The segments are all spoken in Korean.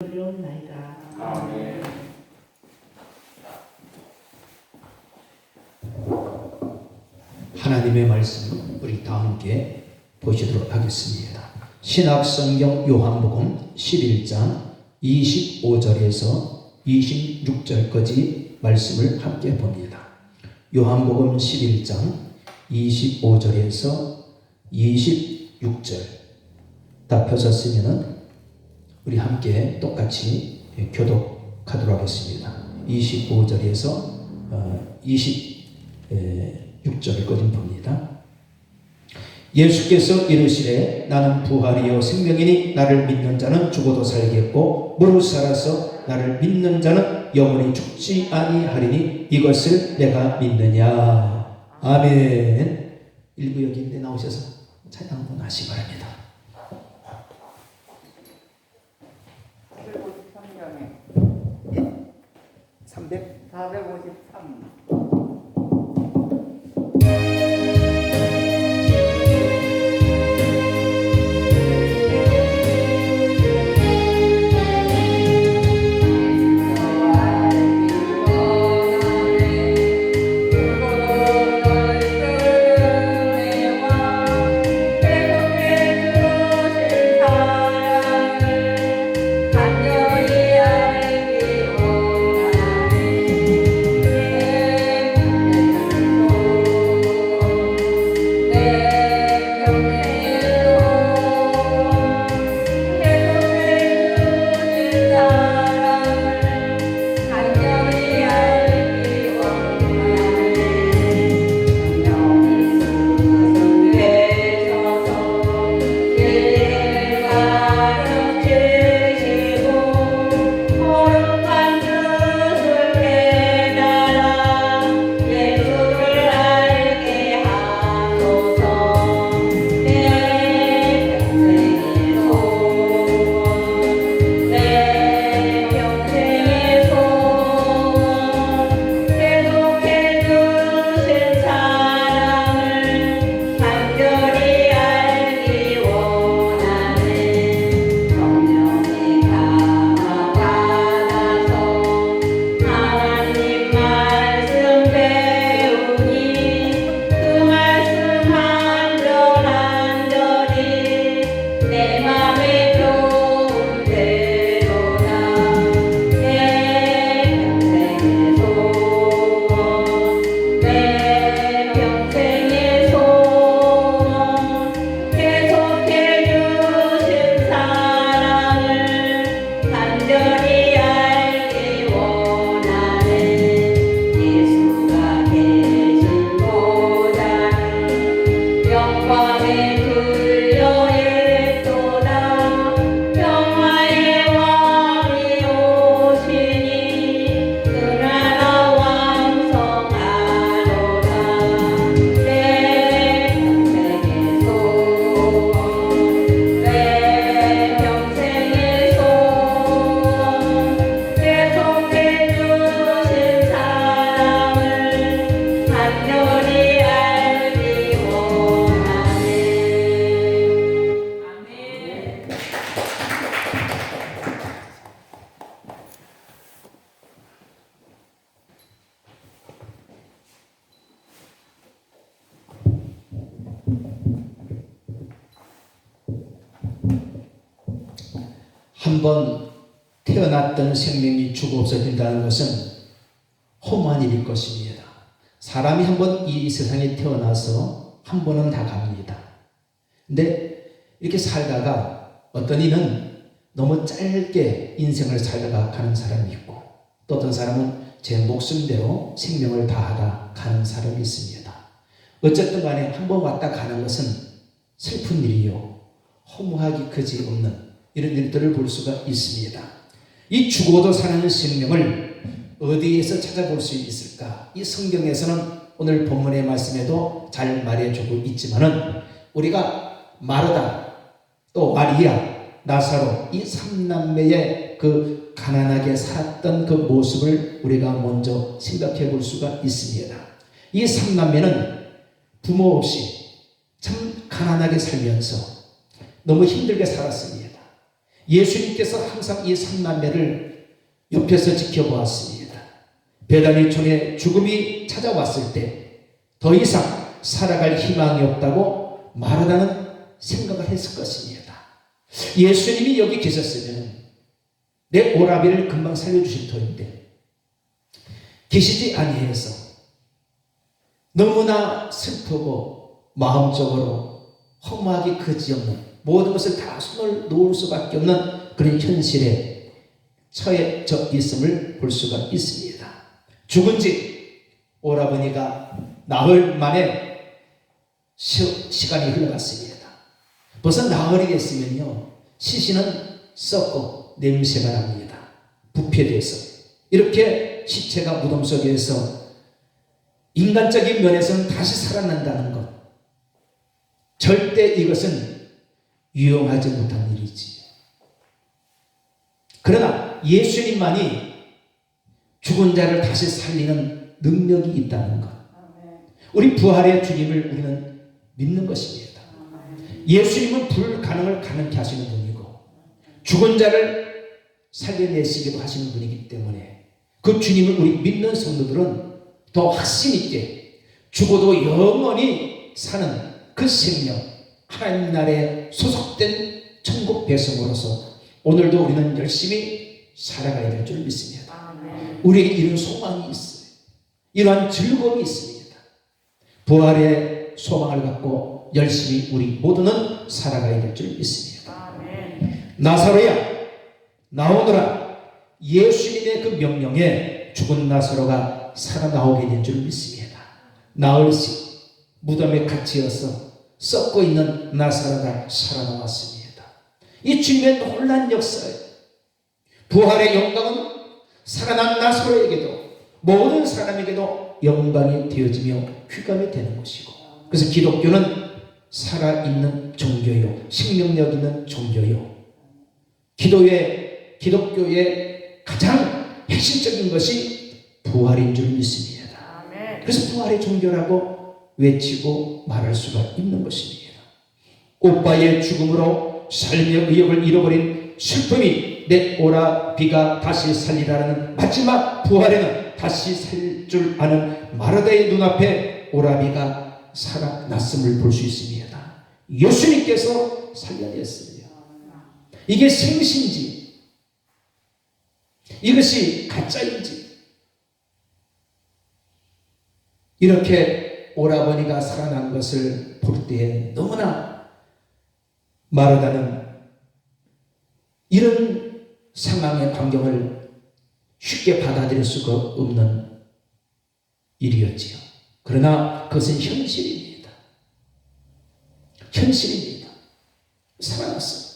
어려움나이다. 아멘. 하나님의 말씀 우리 다 함께 보시도록 하겠습니다. 신약성경 요한복음 11장 25절에서 26절까지 말씀을 함께 봅니다. 요한복음 11장 25절에서 26절 다 펴졌으면 우리 함께 똑같이 교독하도록 하겠습니다. 25절에서 26절까지 봅니다. 예수께서 이르시되 나는 부활이요 생명이니 나를 믿는 자는 죽어도 살겠고 무릇 살아서 나를 믿는 자는 영원히 죽지 아니하리니 이것을 내가 믿느냐 아멘 일부 여기 있는데 나오셔서 찬양 한번 하시 바랍니다 453장에 300 453 것은 험한 일일 것입니다. 사람이 한 번 이 세상에 태어나서 한 번은 다 갑니다. 근데 이렇게 살다가 어떤 이는 너무 짧게 인생을 살다가 가는 사람이 있고 또 어떤 사람은 제 목숨대로 생명을 다하다 가는 사람이 있습니다. 어쨌든 간에 한 번 왔다 가는 것은 슬픈 일이요. 허무하기 그지 없는 이런 일들을 볼 수가 있습니다. 이 죽어도 사는 생명을 어디에서 찾아볼 수 있을까? 이 성경에서는 오늘 본문의 말씀에도 잘 말해주고 있지만은 우리가 마르다 또 마리아 나사로 이 삼남매의 그 가난하게 살았던 그 모습을 우리가 먼저 생각해 볼 수가 있습니다. 이 삼남매는 부모 없이 참 가난하게 살면서 너무 힘들게 살았습니다. 예수님께서 항상 이 삼남매를 옆에서 지켜보았습니다. 베다니촌에 죽음이 찾아왔을 때 더 이상 살아갈 희망이 없다고 말하다는 생각을 했을 것입니다. 예수님이 여기 계셨으면 내 오라비를 금방 살려주실 터인데 계시지 아니해서 너무나 슬프고 마음적으로 허무하기 그지없는 모든 것을 다 손을 놓을 수밖에 없는 그런 현실에 처해져 있음을 볼 수가 있습니다. 죽은 지 오라버니가 나흘 만에 시, 시간이 흘러갔습니다. 벌써 나흘이 됐으면요 시신은 썩고 냄새가 납니다. 부패돼서 이렇게 시체가 무덤 속에서 인간적인 면에서는 다시 살아난다는 것 절대 이것은 유용하지 못한 일이지. 그러나 예수님만이 죽은 자를 다시 살리는 능력이 있다는 것. 우리 부활의 주님을 우리는 믿는 것입니다. 예수님은 불가능을 가능케 하시는 분이고 죽은 자를 살려내시기도 하시는 분이기 때문에 그 주님을 우리 믿는 성도들은 더 확신 있게 죽어도 영원히 사는 그 생명 하나님 나라에 소속된 천국 배송으로서 오늘도 우리는 열심히 살아가야 될 줄 믿습니다. 우리에게 이런 소망이 있어요. 이러한 즐거움이 있습니다. 부활의 소망을 갖고 열심히 우리 모두는 살아가야 될 줄 믿습니다. 나사로야 나오너라 예수님의 그 명령에 죽은 나사로가 살아나오게 된 줄 믿습니다. 나흘씩 무덤에 갇히어서 썩고 있는 나사로가 살아나왔습니다. 이 주님의 놀란 역사예요. 부활의 영광은 살아난 나사로에게도 모든 사람에게도 영광이 되어지며 휘감이 되는 것이고 그래서 기독교는 살아있는 종교요 생명력 있는 종교요 기도의 기독교의 가장 핵심적인 것이 부활인 줄 믿습니다. 그래서 부활의 종교라고 외치고 말할 수가 있는 것입니다. 오빠의 죽음으로 삶의 의욕을 잃어버린 슬픔이 내 오라 비가 다시 살리라는 마지막 부활에는 다시 살 줄 아는 마르다의 눈앞에 오라비가 살아났음을 볼 수 있습니다. 예수님께서 살려냈어요. 이게 생신지 이것이 가짜인지 이렇게 오라버니가 살아난 것을 볼 때에 너무나 마르다는 이런 상황의 광경을 쉽게 받아들일 수가 없는 일이었지요. 그러나 그것은 현실입니다. 현실입니다. 살아났어요.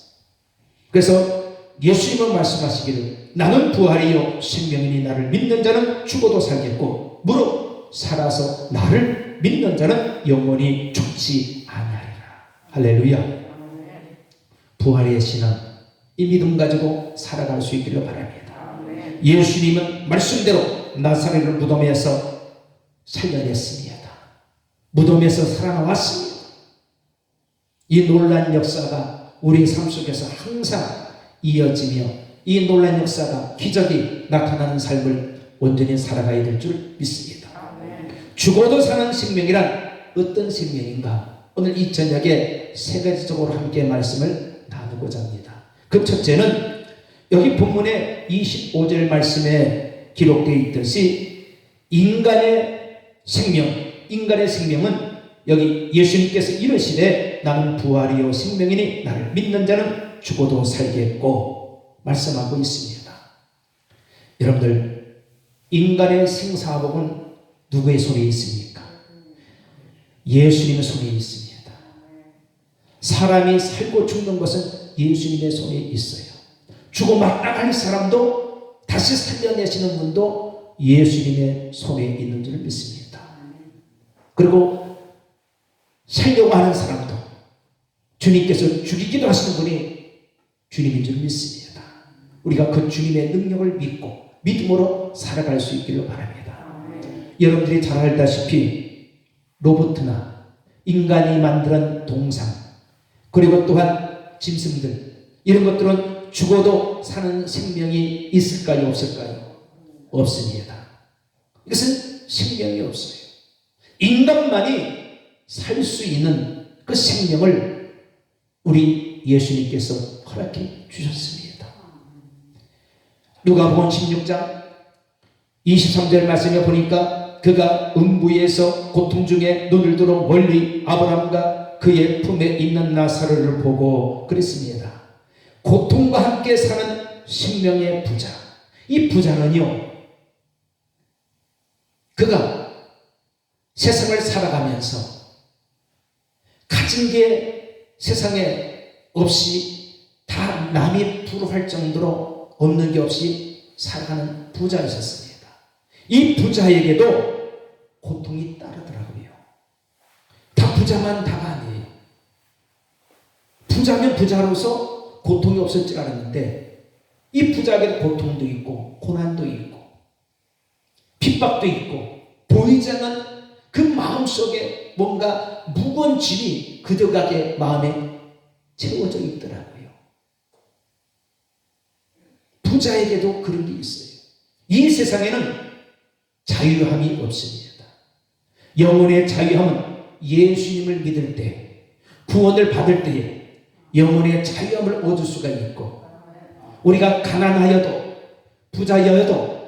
그래서 예수님은 말씀하시기를 나는 부활이요 생명이니 나를 믿는 자는 죽어도 살겠고 무릇 살아서 나를 믿는 자는 영원히 죽지 아니하리라. 할렐루야. 부활의 신앙 이 믿음 가지고 살아갈 수 있기를 바랍니다. 예수님은 말씀대로 나사렛을 무덤에서 살려냈습니다. 무덤에서 살아나왔습니다. 이 놀란 역사가 우리 삶 속에서 항상 이어지며 이 놀란 역사가 기적이 나타나는 삶을 온전히 살아가야 될 줄 믿습니다. 죽어도 사는 생명이란 어떤 생명인가? 오늘 이 저녁에 세 가지적으로 함께 말씀을 나누고자 합니다. 그 첫째는 여기 본문의 25절 말씀에 기록되어 있듯이 인간의 생명, 인간의 생명은 여기 예수님께서 이르시되 나는 부활이요 생명이니 나를 믿는 자는 죽어도 살겠고 말씀하고 있습니다. 여러분들 인간의 생사복은 누구의 손에 있습니까? 예수님의 손에 있습니다. 사람이 살고 죽는 것은 예수님의 손에 있어요. 죽어 마땅할 사람도 다시 살려내시는 분도 예수님의 손에 있는 줄 믿습니다. 그리고 살려고 하는 사람도 주님께서 죽이기도 하시는 분이 주님인 줄 믿습니다. 우리가 그 주님의 능력을 믿고 믿음으로 살아갈 수 있기를 바랍니다. 여러분들이 잘 알다시피 로봇이나 인간이 만드는 동상 그리고 또한 짐승들 이런 것들은 죽어도 사는 생명이 있을까요? 없을까요? 없습니다. 이것은 생명이 없어요. 인간만이 살 수 있는 그 생명을 우리 예수님께서 허락해 주셨습니다. 누가복음 16장 23절 말씀에 보니까 그가 음부에서 고통 중에 눈을 들어 멀리 아브라함과 그의 품에 있는 나사로를 보고 그랬습니다. 고통과 함께 사는 생명의 부자. 이 부자는요, 그가 세상을 살아가면서 가진 게 세상에 없이 다 남이 부러할 정도로 없는 게 없이 살아가는 부자이셨습니다. 이 부자에게도 고통이 따르더라고요. 다 부자만 다가. 부자면 부자로서 고통이 없을 줄 알았는데 이 부자에게도 고통도 있고 고난도 있고 핍박도 있고 보이지 않는 그 마음속에 뭔가 무거운 짐이 그들에게 마음에 채워져 있더라고요. 부자에게도 그런 게 있어요. 이 세상에는 자유함이 없습니다. 영혼의 자유함은 예수님을 믿을 때, 구원을 받을 때에 영혼의 자유함을 얻을 수가 있고, 우리가 가난하여도, 부자여도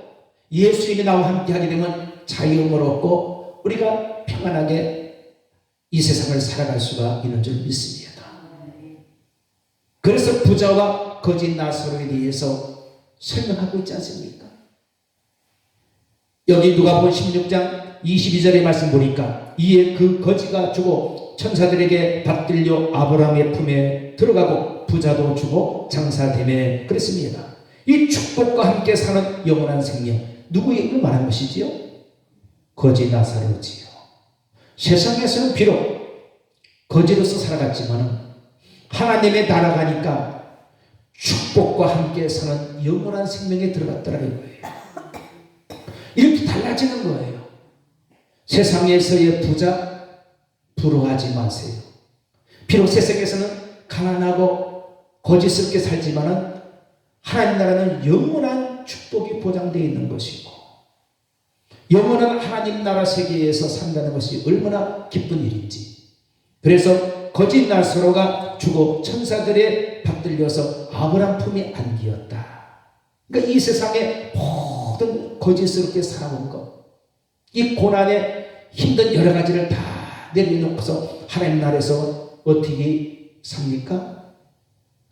예수님이 나와 함께 하게 되면 자유함을 얻고, 우리가 평안하게 이 세상을 살아갈 수가 있는 줄 믿습니다. 그래서 부자와 거짓 나사로에 대해서 설명하고 있지 않습니까? 여기 누가복음 16장 22절의 말씀 보니까 이에 그 거지가 죽어 천사들에게 받들려 아브라함의 품에 들어가고 부자도 죽어 장사됨에 그랬습니다. 이 축복과 함께 사는 영원한 생명 누구에게 말한 것이지요? 거지 나사로지요. 세상에서는 비록 거지로서 살아갔지만 하나님의 나라 가니까 축복과 함께 사는 영원한 생명에 들어갔더라는 거예요. 이렇게 달라지는 거예요. 세상에서의 부자 부러워하지 마세요. 비록 세상에서는 가난하고 거짓스럽게 살지만은 하나님 나라는 영원한 축복이 보장되어 있는 것이고 영원한 하나님 나라 세계에서 산다는 것이 얼마나 기쁜 일인지. 그래서 거짓 나사로가 죽어 천사들의 받들려서 아브람 품에 안기었다. 그러니까 이 세상에 모든 거짓스럽게 살아온 것, 이 고난의 힘든 여러 가지를 다 내려놓고서 하나님 나라에서 어떻게 삽니까?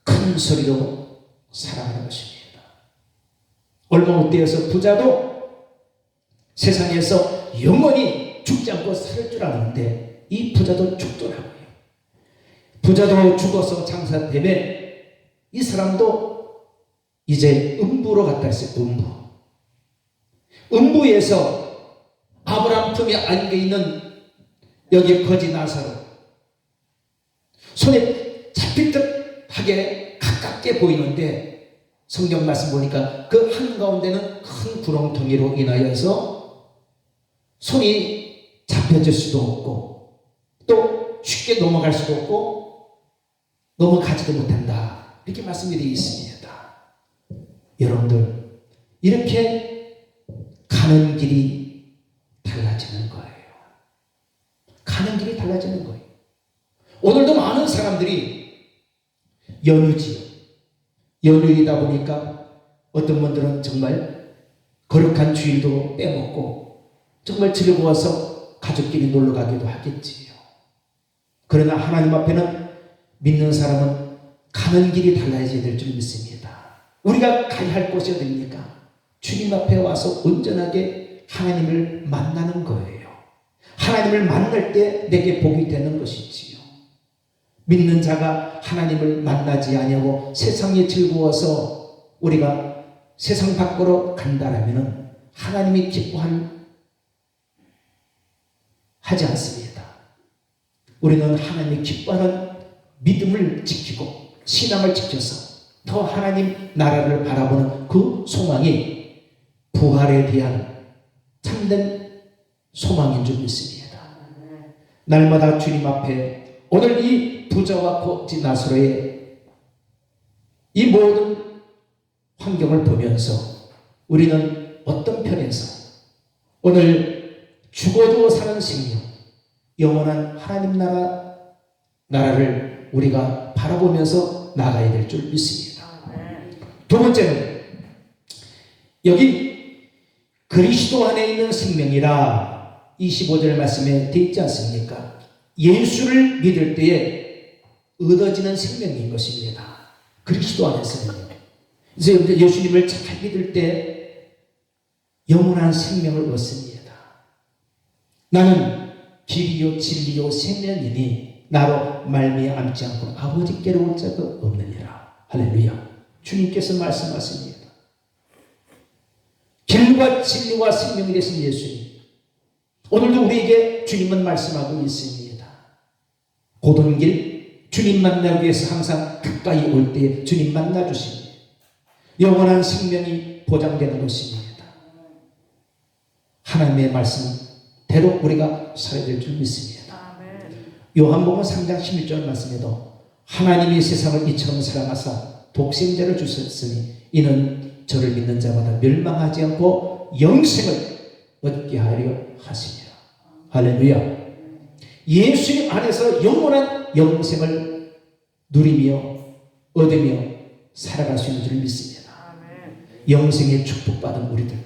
큰 소리로 살아가는 것입니다. 얼마 못 되어서 부자도 세상에서 영원히 죽지 않고 살 줄 아는데 이 부자도 죽더라고요. 부자도 죽어서 장사되면 이 사람도 이제 음부로 갔다 했어요. 음부. 음부에서 아브람 품에 안겨 있는 여기 거지 나사로 손에 잡힐 듯하게 가깝게 보이는데 성경 말씀 보니까 그 한가운데는 큰 구렁텅이로 인하여서 손이 잡혀질 수도 없고 또 쉽게 넘어갈 수도 없고 넘어가지도 못한다. 이렇게 되어 있습니다. 여러분들 이렇게 가는 길이 달라지는 거예요. 가는 길이 달라지는 거예요. 오늘도 많은 사람들이 연휴지요. 연휴이다 보니까 어떤 분들은 정말 거룩한 주일도 빼먹고 정말 즐거워서 가족끼리 놀러 가기도 하겠지요. 그러나 하나님 앞에는 믿는 사람은 가는 길이 달라져야 될 줄 믿습니다. 우리가 가야 할 곳이 어디입니까? 주님 앞에 와서 온전하게 하나님을 만나는 거예요. 하나님을 만날 때 내게 복이 되는 것이지요. 믿는 자가 하나님을 만나지 아니하고 세상에 즐거워서 우리가 세상 밖으로 간다라면 하나님이 기뻐한 하지 않습니다. 우리는 하나님이 기뻐하는 믿음을 지키고 신앙을 지켜서 더 하나님 나라를 바라보는 그 소망이 부활에 대한 참된 소망인 줄 믿습니다. 날마다 주님 앞에 오늘 이 부자와 거지 나사로의 이 모든 환경을 보면서 우리는 어떤 편에서 오늘 죽어도 사는 생명, 영원한 하나님 나라, 나라를 우리가 바라보면서 나가야 될 줄 믿습니다. 두 번째는 여기 그리스도 안에 있는 생명이라 25절 말씀에 되어 있지 않습니까? 예수를 믿을 때에 얻어지는 생명인 것입니다. 그리스도 안에서는요. 그래서 예수님을 잘 믿을 때 영원한 생명을 얻습니다. 나는 길이요 진리요 생명이니 나로 말미암지 않고 아버지께로 올 자가 없느니라. 할렐루야. 주님께서 말씀하십니다. 길과 진리와 생명이 되신 예수님. 오늘도 우리에게 주님은 말씀하고 있습니다. 고든 길 주님 만나기 위해서 항상 가까이 올때 주님 만나 주십니다. 영원한 생명이 보장되는 것입니다. 하나님의 말씀대로 우리가 살아야 될 줄 믿습니다. 요한복음 3장 16절 말씀에도 하나님이 세상을 이처럼 사랑하사 독생자를 주셨으니 이는 저를 믿는 자마다 멸망하지 않고 영생을 얻게 하려 하시니라. 할렐루야. 예수님 안에서 영원한 영생을 누리며 얻으며 살아갈 수 있는 줄 믿습니다. 영생의 축복받은 우리들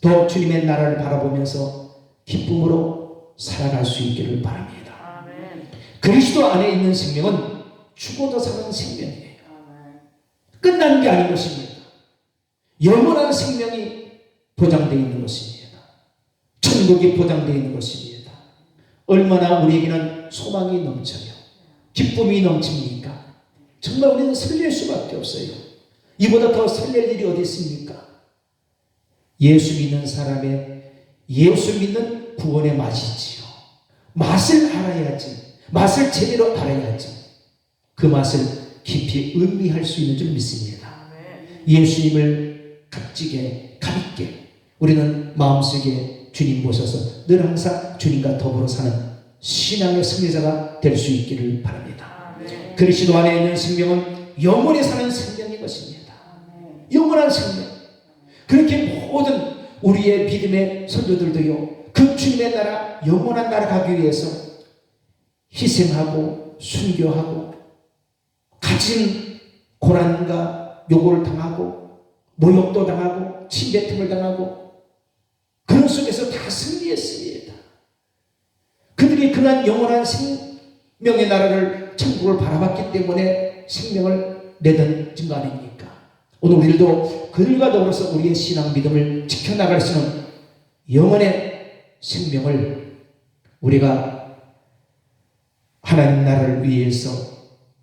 더 주님의 나라를 바라보면서 기쁨으로 살아갈 수 있기를 바랍니다. 그리스도 안에 있는 생명은 죽어도 사는 생명이에요. 끝난 게 아닌 것입니다. 영원한 생명이 보장되어 있는 것입니다. 천국이 보장되어 있는 것입니다. 얼마나 우리에게는 소망이 넘쳐요. 기쁨이 넘칩니까? 정말 우리는 설렐 수밖에 없어요. 이보다 더 설렐 일이 어디 있습니까? 예수 믿는 사람의 예수 믿는 구원의 맛이지요. 맛을 알아야지. 맛을 제대로 알아야지. 그 맛을 깊이 의미할 수 있는 줄 믿습니다. 예수님을 값지게 가볍게 우리는 마음속에 주님 모셔서 늘 항상 주님과 더불어 사는 신앙의 승리자가 될 수 있기를 바랍니다. 그리스도 안에 있는 생명은 영원히 사는 생명인 것입니다. 영원한 생명. 그렇게 모든 우리의 믿음의 선조들도요, 그 주님의 나라, 영원한 나라 가기 위해서 희생하고 순교하고 가진 고난과 요구를 당하고 모욕도 당하고 침뱉음을 당하고 그런 속에서 다 승리했습니다. 그들이 그러한 영원한 생명의 나라를 천국을 바라봤기 때문에 생명을 내던 증거 아닙니까? 오늘 우리들도 그들과 더불어서 우리의 신앙 믿음을 지켜나갈 수 있는 영원의 생명을 우리가 하나님 나라를 위해서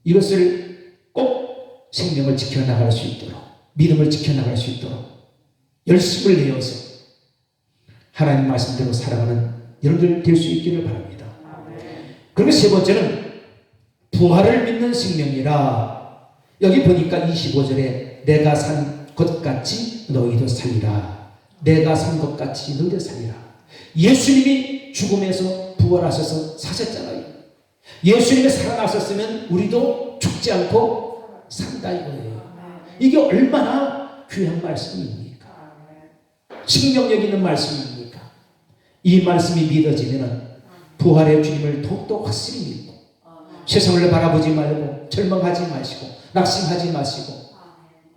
이것을 꼭 생명을 지켜나갈 수 있도록 믿음을 지켜나갈 수 있도록 열심을 내어서 하나님 말씀대로 살아가는 여러분들 될 수 있기를 바랍니다. 그리고 세 번째는 부활을 믿는 생명이라 여기 보니까 25절에 내가 산 것 같이 너희도 살리라. 내가 산 것 같이 너희도 살리라. 예수님이 죽음에서 부활하셔서 사셨잖아요. 예수님이 살아나셨으면 우리도 죽지 않고 산다 이거예요. 이게 얼마나 귀한 말씀입니까? 생명력 있는 말씀입니까? 이 말씀이 믿어지면 부활의 주님을 더욱더 확실히 믿고 세상을 바라보지 말고 절망하지 마시고 낙심하지 마시고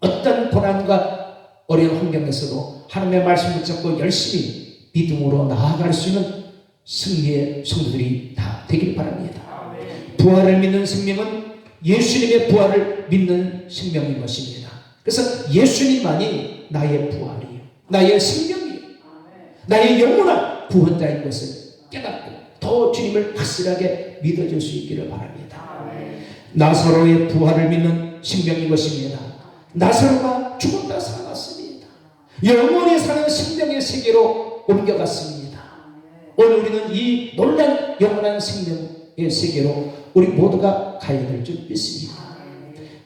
어떤 고난과 어려운 환경에서도 하나님의 말씀을 붙잡고 열심히 믿음으로 나아갈 수 있는 승리의 성도들이 다 되길 바랍니다. 부활을 믿는 생명은 예수님의 부활을 믿는 생명인 것입니다. 그래서 예수님만이 나의 부활이에요. 나의 생명이에요. 나의 영원한 구원자인 것을 깨닫고 더 주님을 확실하게 믿어줄 수 있기를 바랍니다. 나사로의 부활을 믿는 생명인 것입니다. 나사로가 죽었다 살아났습니다. 영원히 사는 생명의 세계로 옮겨갔습니다. 오늘 우리는 이 놀란 영원한 생명의 세계로 우리 모두가 가야 될 줄 믿습니다.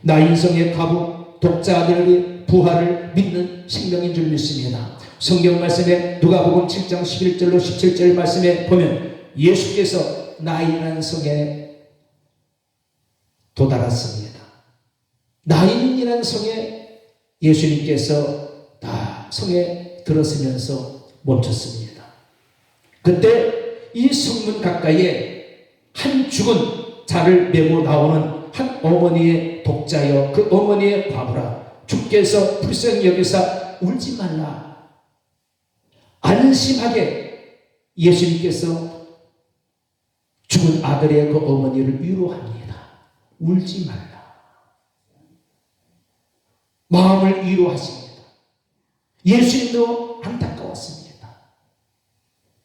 나 인성의 가부 독자들의 부활을 믿는 생명인 줄 믿습니다. 성경 말씀에 누가복음 7장 11절로 17절 말씀에 보면 예수께서 나이라는 성에 도달했습니다. 나인이라는 성에 예수님께서 다 성에 들어서면서 멈췄습니다. 그때 이 성문 가까이에 한 죽은 자를 메고 나오는 한 어머니의 독자여 그 어머니의 과부라 주께서 불쌍히 여기사 울지 말라 안심하게 예수님께서 죽은 아들의 그 어머니를 위로합니다. 울지 말라. 마음을 위로하십니다. 예수님도 안타까웠습니다.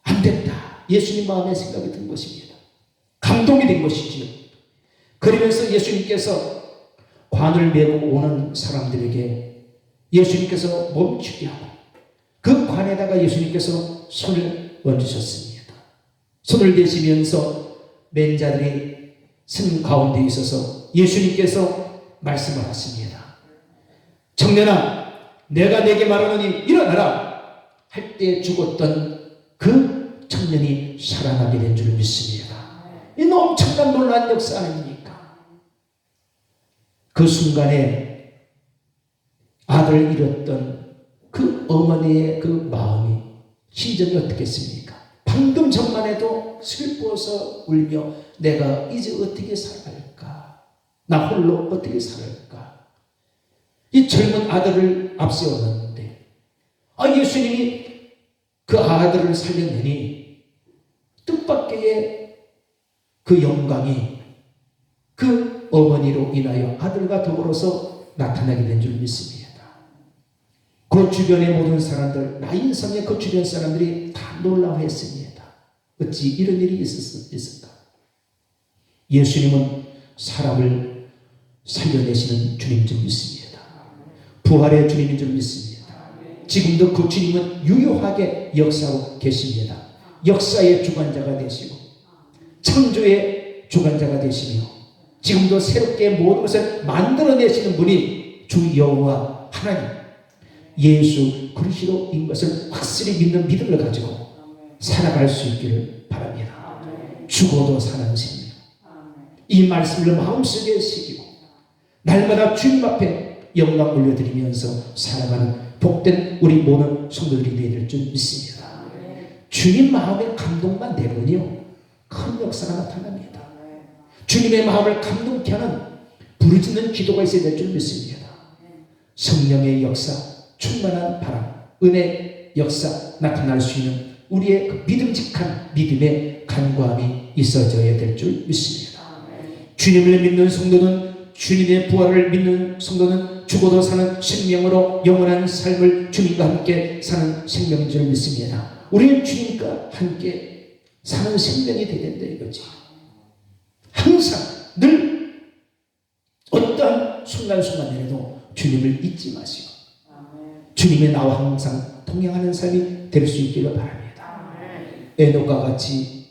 안 됐다. 예수님 마음에 생각이 든 것입니다. 감동이 된 것이지요. 그러면서 예수님께서 관을 메고 오는 사람들에게 예수님께서 멈추게 하고 그 관에다가 예수님께서 손을 얹으셨습니다. 손을 대시면서 맨자들이 선 가운데 있어서 예수님께서 말씀을 하십니다. 청년아, 내가 내게 말하노니 일어나라 할 때 죽었던 그 청년이 살아나게 된 줄 믿습니다. 이 엄청난 놀라운 역사 아닙니까? 그 순간에 아들을 잃었던 그 어머니의 그 마음이 심정이 어떻겠습니까? 방금 전만 해도 슬퍼서 울며 내가 이제 어떻게 살아갈까? 나 홀로 어떻게 살아갈까? 이 젊은 아들을 앞세웠는데 아 예수님이 그 아들을 살려내니 뜻밖의 그 영광이 그 어머니로 인하여 아들과 더불어서 나타나게 된 줄 믿습니다. 그 주변의 모든 사람들, 나인성의 그 주변 사람들이 다 놀라워했습니다. 어찌 이런 일이 있었, 있을까? 예수님은 사람을 살려내시는 주님 줄 믿습니다. 부활의 주님인 줄 믿습니다. 지금도 그 주님은 유효하게 역사하고 계십니다. 역사의 주관자가 되시고 창조의 주관자가 되시며 지금도 새롭게 모든 것을 만들어내시는 분이 주 여호와 하나님 예수 그리스도인 것을 확실히 믿는 믿음을 가지고 살아갈 수 있기를 바랍니다. 죽어도 생명 이 말씀을 마음속에 새기고 날마다 주님 앞에 영광 올려드리면서 살아가는 복된 우리 모든 성도들이 되야 될 줄 믿습니다. 주님 마음의 감동만 되면요 큰 역사가 나타납니다. 주님의 마음을 감동케 하는 부르짖는 기도가 있어야 될 줄 믿습니다. 성령의 역사, 충만한 바람, 은혜 역사 나타날 수 있는 우리의 그 믿음직한 믿음의 간과함이 있어져야 될 줄 믿습니다. 주님을 믿는 성도는 주님의 부활을 믿는 성도는 죽어도 사는 생명으로 영원한 삶을 주님과 함께 사는 생명인 줄 믿습니다. 우리는 주님과 함께 사는 생명이 되야 된다 이거지. 항상 늘 어떠한 순간순간에도 주님을 잊지 마시고 주님의 나와 항상 동행하는 삶이 될 수 있기를 바랍니다. 에녹과 같이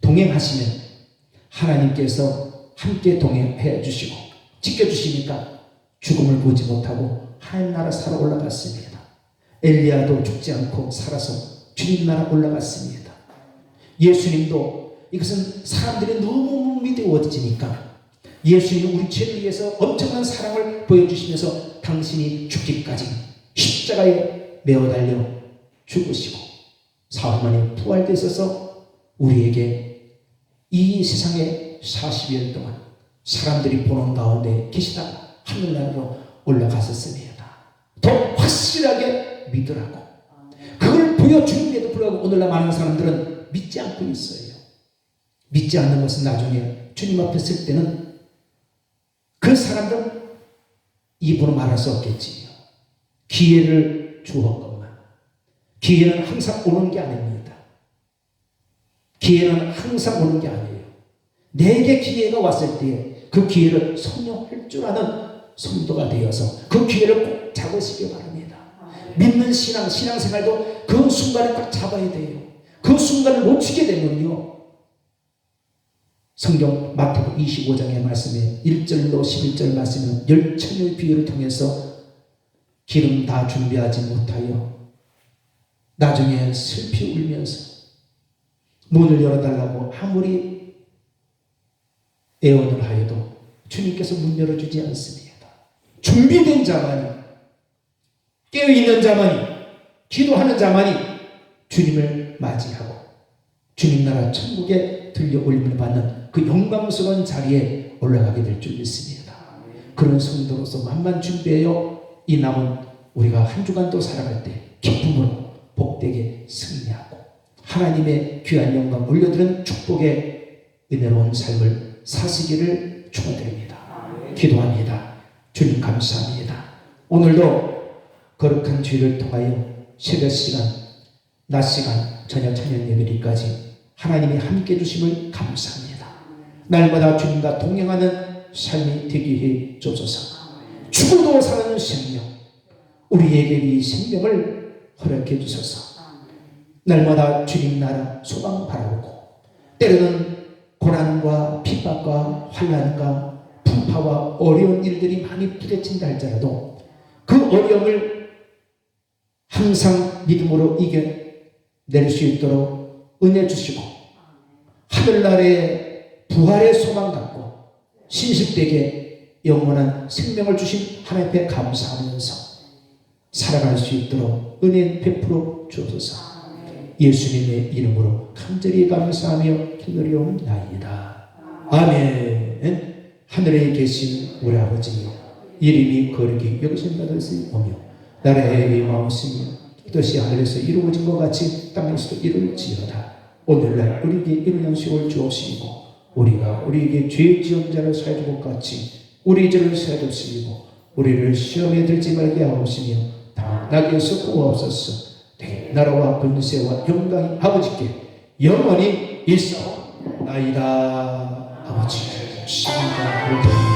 동행하시면 하나님께서 함께 동행해 주시고 지켜주시니까 죽음을 보지 못하고 하나님 나라 살아 올라갔습니다. 엘리야도 죽지 않고 살아서 주님 나라 올라갔습니다. 예수님도 이것은 사람들이 너무 믿어워지니까 예수님이 우리 죄를 위해서 엄청난 사랑을 보여주시면서 당신이 죽기까지 십자가에 매어 달려 죽으시고 사흘 만에 부활되셔서 우리에게 이 세상에 40일 동안 사람들이 보는 가운데 계시다가 하늘나라로 올라가셨습니다. 더 확실하게 믿으라고. 그걸 보여주는데도 불구하고 오늘날 많은 사람들은 믿지 않고 있어요. 믿지 않는 것은 나중에 주님 앞에 설 때는 그 사람들은 입으로 말할 수 없겠지요. 기회를 주었건만. 기회는 항상 오는 게 아닙니다. 기회는 항상 오는 게 아니에요. 내게 기회가 왔을 때 그 기회를 성령할 줄 아는 성도가 되어서 그 기회를 꼭 잡으시기 바랍니다. 믿는 신앙, 신앙생활도 그 순간을 딱 잡아야 돼요. 그 순간을 놓치게 되면요. 성경 마태복 25장의 말씀에 1절로 11절 말씀은 열천의 비유를 통해서 기름 다 준비하지 못하여 나중에 슬피 울면서 문을 열어달라고 아무리 애원을 하여도 주님께서 문 열어주지 않습니다. 준비된 자만이 깨어있는 자만이 기도하는 자만이 주님을 맞이하고 주님 나라 천국에 들려 올림을 받는 그 영광스러운 자리에 올라가게 될 줄 믿습니다. 그런 성도로서 만만 준비하여 이 남은 우리가 한 주간도 살아갈 때 기쁨으로 복되게 승리하고 하나님의 귀한 영광 올려드는 축복의 은혜로운 삶을 사시기를 축원드립니다. 기도합니다. 주님 감사합니다. 오늘도 거룩한 주일을 통하여 새벽 시간, 낮 시간, 저녁 찬양 예배리까지 하나님이 함께 해주심을 감사합니다. 날마다 주님과 동행하는 삶이 되게 해 주소서. 죽어도 사는 생명, 우리에게 이 생명을 허락해 주소서. 날마다 주님 나라 소망 바라보고 때로는 고난과 핍박과 환란과 풍파와 어려운 일들이 많이 부딪힌다 할지라도 그 어려움을 항상 믿음으로 이겨낼 수 있도록 은혜 주시고 하늘나라의 부활의 소망 갖고 신실되게 영원한 생명을 주신 하나님 앞에 감사하면서 살아갈 수 있도록 은혜 베풀어 주옵소서 예수님의 이름으로 간절히 감사하며 기도리옵나이다. 아멘. 하늘에 계신 우리 아버지 이름이 거룩히 여기신 받으시오며 나라의 마음씀이 뜻이 하늘에서 이루어진 것 같이 땅에서도 이룰지어다. 오늘날 우리에게 이런 양식을 주옵시고 우리가 우리에게 죄 지은 자를 사해줄 것 같이 우리 죄를 사해줬으리고 우리를 시험에 들지 말게 하옵시며 나에서 구하옵소서 내 나라와 근세와 영광이 아버지께 영원히 있어 나이다. 아버지 신과